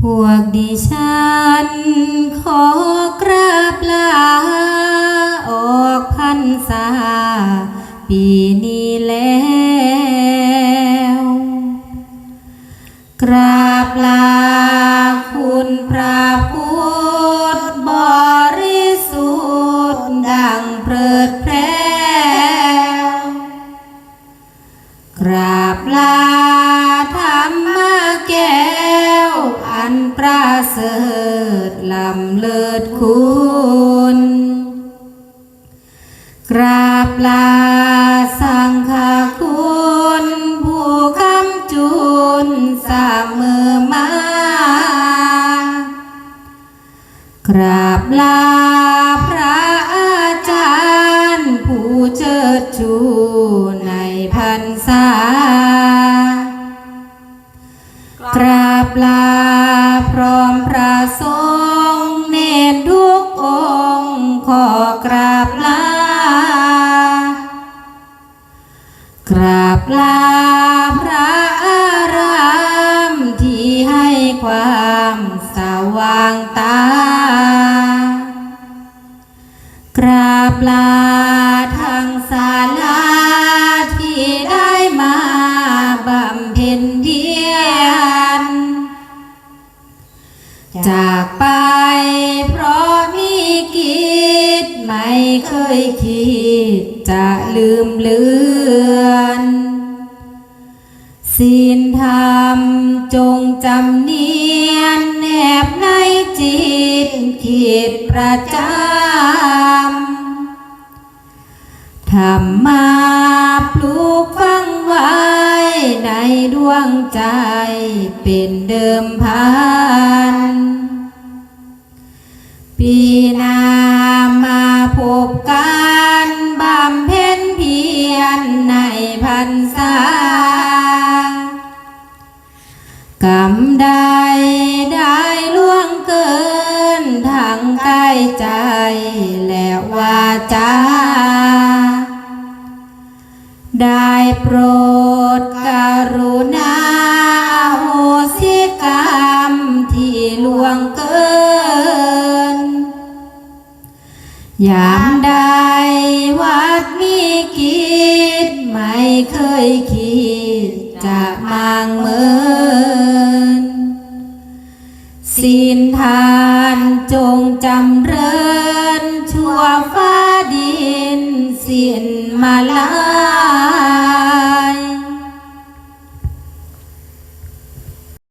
พวกดิฉันขอกราบลาออกพรรษาปีนี้แล้วกราบลาคุณพระพุทธบริสุทธิ์ดังเปิดแพร่กราบลา เสริฐลำเลิศคุณกราบลาสังฆคุณผู้คำจุนสามมือมากราบลาพระอาจารย์ผู้เชิดชูในพรรษากราบลา ราบลาพระอารามที่ให้ความสว่างตากราบลาทางศาลาที่ได้มาบำเพ็ญเพียรจากไปเพราะมีกิจไม่เคยคิดจะลืมเลือน ศีลธรรมจงจำเนียนแนบในจิตคิดประจำธรรมาปลูกฝังไว้ในดวงใจเป็นเดิมพัน ปีหนามาพบกันบำเพ็ญเพียรในพรรษา กรรมใดได้ล่วงเกิน ทางกายใจและวาจา ได้โปรดกรุณาโหสิกรรมที่ล่วงเกิน ยามใดวัดมีกิจไม่เคยคิดจะมางเมิน ศีลทานจงจำเริญ ชั่วฟ้าดินสิ้นมาลา